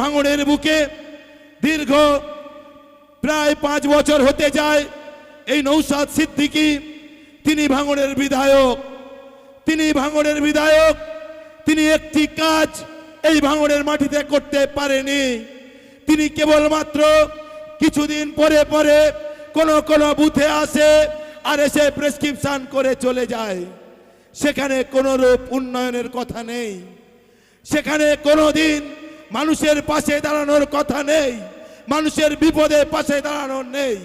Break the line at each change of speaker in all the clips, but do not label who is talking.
ভাঙড়ের বুকে দীর্ঘ প্রায় পাঁচ বছর হতে যায়, এই নৌসাদ সিদ্দিকি, তিনি ভাঙড়ের বিধায়ক। তিনি ভাঙড়ের বিধায়ক, তিনি একটি কাজ এই ভাঙড়ের মাটিতে করতে পারেনি। তিনি কেবলমাত্র কিছুদিন পরে পরে কোন কোন বুথে আসে আর এসে প্রেসক্রিপশন করে চলে যায়। সেখানে কোনো রূপ উন্নয়নের কথা নেই। সেখানে কোনোদিন মানুষের পাশে দাঁড়ানোর কথা নেই। মানুষের বিপদে পাশে দাঁড়ানোর নেই।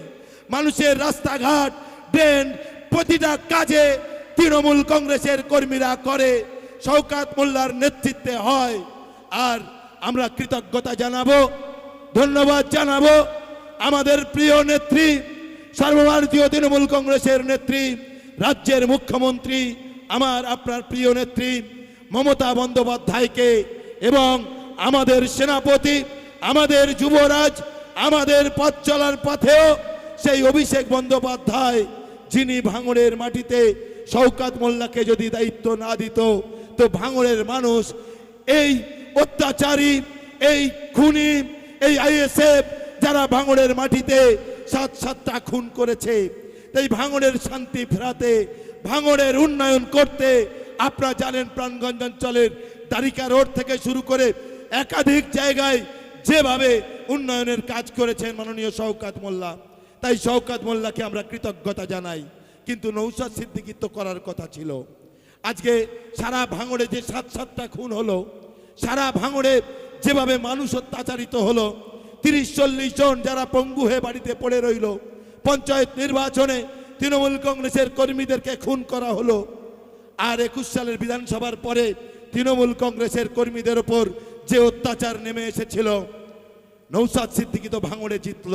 মানুষের রাস্তাঘাট, ড্রেন, প্রতিটা কাজে তৃণমূল কংগ্রেসের কর্মীরা করে। শওকাত মোল্লার নেতৃত্বে হয়। আর আমরা কৃতজ্ঞতা জানাব, ধন্যবাদ জানাব আমাদের প্রিয় নেত্রী, সর্বভারতীয় তৃণমূল কংগ্রেসের নেত্রী, রাজ্যের মুখ্যমন্ত্রী, আমার আপনার প্রিয় নেত্রী, মমতা বন্দ্যোপাধ্যায়কে এবং আমাদের সেনাপতি, আমাদের যুবরাজ, আমাদের পথ চলার পথেও সেই অভিষেক বন্দ্যোপাধ্যায়, যিনি ভাঙড়ের মাটিতে শওকাত মোল্লাকে যদি দায়িত্ব না দিত, তো ভাঙড়ের মানুষ এই অত্যাচারী, এই খুনি, এই আইএসএফ যারা ভাঙড়ের মাটিতে সাত সাতটা খুন করেছে, তাই ভাঙড়ের শান্তি ফেরাতে, ভাঙড়ের উন্নয়ন করতে, আপনারা জানেন প্রাণগঞ্জ অঞ্চলের দ্বারিকা রোড থেকে শুরু করে একাধিক জায়গায় যেভাবে উন্নয়নের কাজ করেছেন মাননীয় শওকাত মোল্লা, তাই শওকাত মোল্লাকে আমরা কৃতজ্ঞতা জানাই। কিন্তু নৌসাদ সিদ্দিকির তো করার কথা ছিল। আজকে সারা ভাঙড়ে যে সাত সাতটা খুন হলো, সারা ভাঙড়ে যেভাবে মানুষ অত্যাচারিত হলো, তিরিশ চল্লিশ জন যারা পঙ্গু হয়ে বাড়িতে পড়ে রইল, পঞ্চায়েত নির্বাচনে তৃণমূল কংগ্রেসের কর্মীদেরকে খুন করা হলো, আর একুশ সালের বিধানসভার পরে তৃণমূল কংগ্রেসের কর্মীদের ওপর যে অত্যাচার নেমে এসেছিল, নৌসাদ সিদ্দিকি তো ভাঙড়ে জিতল।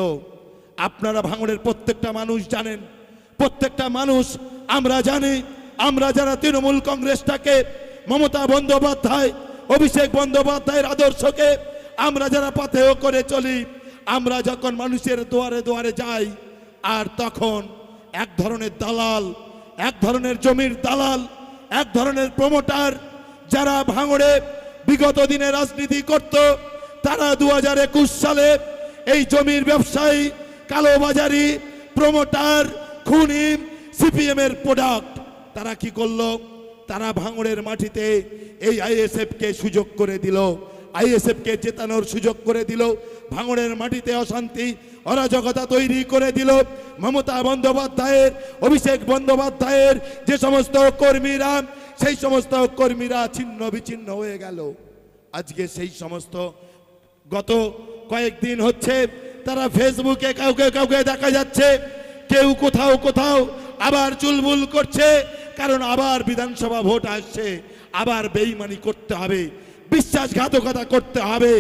আপনারা ভাঙড়ের প্রত্যেকটা মানুষ জানেন। প্রত্যেকটা মানুষ আমরা জানি। আমরা যারা তৃণমূল কংগ্রেসটাকে, মমতা বন্দ্যোপাধ্যায়, অভিষেক বন্দ্যোপাধ্যায়ের আদর্শকে আমরা যারা পাথেয় করে চলি, আমরা যখন মানুষের দুয়ারে দুয়ারে যাই, আর তখন এক ধরনের দালাল, এক ধরনের জমির দালাল, এক ধরনের প্রমোটার যারা ভাঙড়ে বিগত দিনে রাজনীতি করত, তারা দু হাজার একুশ সালে এই জমির ব্যবসায়ী কালোবাজারি প্রমোটার খুনি সিপিএম এর প্রোডাক্ট তারা কি করল? তারা ভাঙড়ের মাটিতে এই আইএসএফ কে সুযোগ করে দিল। আইএসএফ কে জেতানোর সুযোগ করে দিল। ভাঙড়ের মাটিতে অশান্তি, অরাজকতা তৈরি করে দিল। মমতা বন্দ্যোপাধ্যায়ের, অভিষেক বন্দ্যোপাধ্যায়ের যে সমস্ত কর্মীরা সেই সমস্ত কর্মীরা ছিন্ন বিচ্ছিন্ন হয়ে গেল। আজকে সেই সমস্ত গত কয়েকদিন হচ্ছে তারা ফেসবুকে কাউকে কাউকে দেখা যাচ্ছে, কেউ কোথাও কোথাও আবার চুলবুল করছে, কারণ আবার বিধানসভা ভোট আসছে, আবার বেইমানি করতে হবে, বিশ্বাসঘাতকতা করতে হবে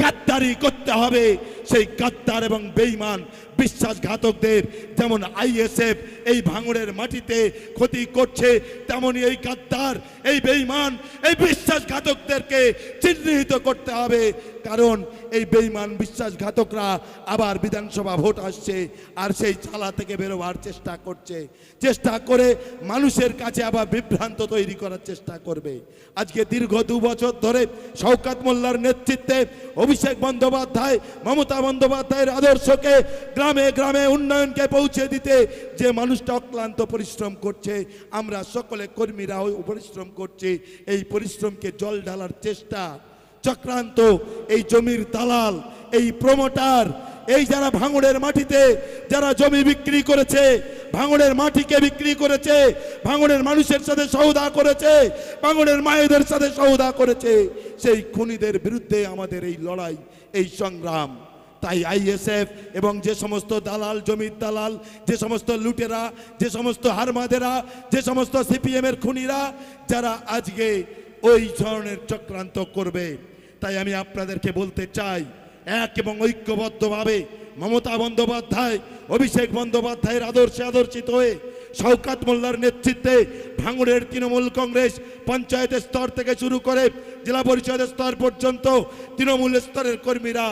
গাদ্দারি করতে হবে। সেই গাদ্দার এবং বেইমান বিশ্বাসঘাতকদের, যেমন আইএসএফ এই ভাঙড়ের মাটিতে ক্ষতি করছে তেমনই এই গাদ্দার, এই বেইমান এই বিশ্বাসঘাতকদেরকে চিহ্নিত করতে হবে। কারণ এই বেইমান বিশ্বাসঘাতকরা আবার বিধানসভা ভোট আসছে আর সেই চালা থেকে বেরোবার চেষ্টা করছে। চেষ্টা করে মানুষের কাছে আবার বিভ্রান্ত তৈরি করার চেষ্টা করবে। আজকে দীর্ঘ দু বছর ধরে শওকাত মোল্লার নেতৃত্বে অভিষেক বন্দ্যোপাধ্যায়, মমতা বন্দ্যোপাধ্যায়ের আদর্শকে গ্রামে গ্রামে উন্নয়নকে পৌঁছে দিতে যে মানুষটা অক্লান্ত পরিশ্রম করছে, আমরা সকলে কর্মীরাও পরিশ্রম করছি। এই পরিশ্রমকে জল ঢালার চেষ্টা, চক্রান্ত, এই জমির দালাল, এই প্রমোটার, এই যারা ভাঙড়ের মাটিতে, যারা জমি বিক্রি করেছে, ভাঙড়ের মাটিকে বিক্রি করেছে, ভাঙড়ের মানুষের সাথে সৌদা করেছে, ভাঙড়ের মায়েদের সাথে সৌদা করেছে। সেই খুনিদের বিরুদ্ধে আমাদের এই লড়াই, এই সংগ্রাম। তাই আইএসএফ এবং যে সমস্ত দালাল, জমির দালাল, যে সমস্ত লুটেরা, যে সমস্ত হারমাদেরা, যে সমস্ত সিপিএম এর খুনিরা, যারা আজকে ওই ধরনের চক্রান্ত করবে। তাই আমি আপনাদেরকে বলতে চাই, এক এবং ঐক্যবদ্ধভাবে মমতা বন্দ্যোপাধ্যায়, অভিষেক বন্দ্যোপাধ্যায়ের আদর্শে আদর্শিত হয়ে শওকাত মোল্লার নেতৃত্বে ভাঙড়ের তৃণমূল কংগ্রেস পঞ্চায়েতের স্তর থেকে শুরু করে জেলা পরিষদের স্তর পর্যন্ত তৃণমূল স্তরের কর্মীরা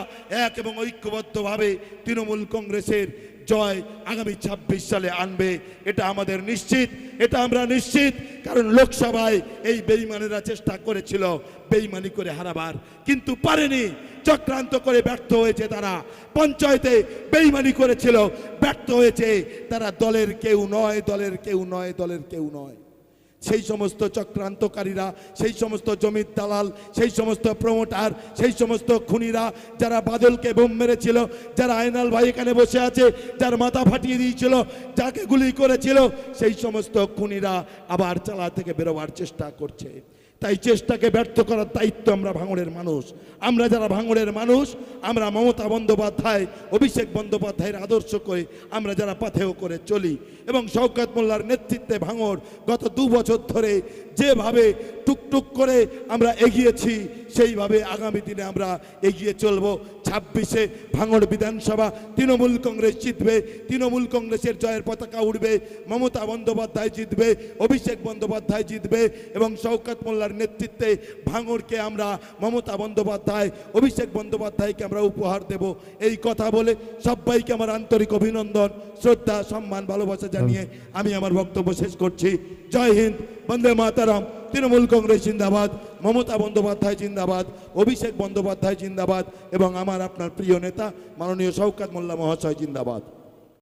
এক এবং ঐক্যবদ্ধভাবে তৃণমূল কংগ্রেসের জয় আগামী ছাব্বিশ সালে আনবে। এটা আমাদের নিশ্চিত, এটা আমরা নিশ্চিত, কারণ লোকসভায় এই বেইমানেরা চেষ্টা করেছিল বেইমানি করে হারাবার, কিন্তু পারেনি। চক্রান্ত করে ব্যর্থ হয়েছে তারা। পঞ্চায়েতে বেইমানি করেছিল, ব্যর্থ হয়েছে। তারা দলের কেউ নয়, দলের কেউ নয়, দলের কেউ নয়। সেই সমস্ত চক্রান্তকারীরা, সেই সমস্ত জমির দালাল, সেই সমস্ত প্রমোটার সেই সমস্ত খুনিরা যারা বাদলকে বোম মেরেছিল, যারা আয়নাল ভাই এখানে বসে আছে, যার মাথা ফাটিয়ে দিয়েছিল, যাকে গুলি করেছিল, সেই সমস্ত খুনিরা আবার চালা থেকে বেরোবার চেষ্টা করছে। তাই চেষ্টাকে ব্যর্থ করার দায়িত্ব আমরা ভাঙড়ের মানুষ। আমরা যারা ভাঙড়ের মানুষ, আমরা মমতা বন্দ্যোপাধ্যায়, অভিষেক বন্দ্যোপাধ্যায়ের আদর্শ করে, আমরা যারা পাথেও করে চলি। এবং শওকত মোল্লার নেতৃত্বে ভাঙড় গত দু বছর ধরে যেভাবে টুকটুক করে আমরা এগিয়েছি সেইভাবে আগামী দিনে আমরা এগিয়ে চলব। ছাব্বিশে ভাঙড় বিধানসভা, তৃণমূল কংগ্রেস জিতবে, তৃণমূল কংগ্রেসের জয়ের পতাকা উঠবে মমতা বন্দ্যোপাধ্যায় জিতবে, অভিষেক বন্দ্যোপাধ্যায় জিতবে এবং শওকত মোল্লার নেতৃত্বে ভাঙড়কে আমরা মমতা বন্দ্যোপাধ্যায়, অভিষেক বন্দ্যোপাধ্যায়কে আমরা উপহার দেব। এই কথা বলে সবাইকে আমার আন্তরিক অভিনন্দন, শ্রদ্ধা, সম্মান, ভালোবাসা জানিয়ে আমি আমার বক্তব্য শেষ করছি। জয় হিন্দ, বন্দে মাতারাম। তৃণমূল কংগ্রেস জিন্দাবাদ, মমতা বন্দ্যোপাধ্যায় জিন্দাবাদ, অভিষেক বন্দ্যোপাধ্যায় জিন্দাবাদ এবং আমার আপনার প্রিয় নেতা মাননীয় শওকাত মোল্লা মহাশয় জিন্দাবাদ।